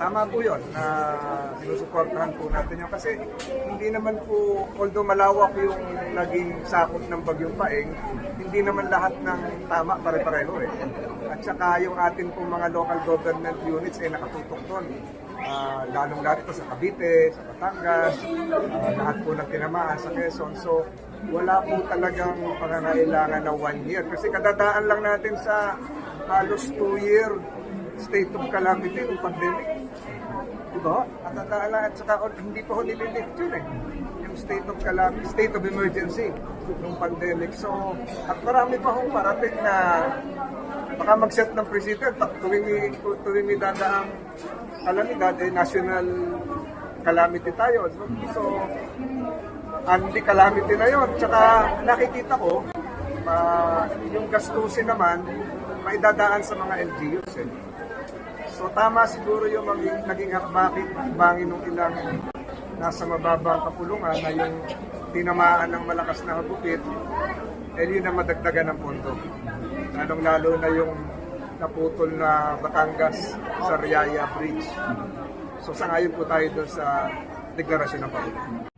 tama po yun na sinusuportahan po natin yun. Kasi hindi naman po, although malawak yung naging sakop ng bagyong paeng, hindi naman lahat ng tama pare-pareho eh. At saka yung atin pong mga local government units ay nakatutok doon. Ah, lalong lalo sa Cavite, sa Batangas, ah, lahat po ng tinamaan sa Quezon. So, wala po talagang pangangailangan na one year. Kasi kadadaan lang natin sa halos two year state of calamity ng pandemic. Diba? At tatala at saka oh, hindi pa ho nililift yun eh. Yung state of calamity, state of emergency ng pandemic. So, at marami pa hong parating na baka mag-set ng president at tuwing, tuwing may dadaang kalamidad, eh, national calamity tayo. So, so anti-calamity na yon. Tsaka nakikita ko, ah, yung gastusin naman, may dadaan sa mga LGUs eh. So tama siguro yung maging, naging hakbangin hakbangin ng ilang nasa mababang kapulungan na yung tinamaan ng malakas na hagupit, eh yun ang madagdagan ng pondo. Lalong lalo na yung naputol na Batangas sa Riaya Bridge. So sangayon po tayo doon sa deklarasyon ng Pangulo.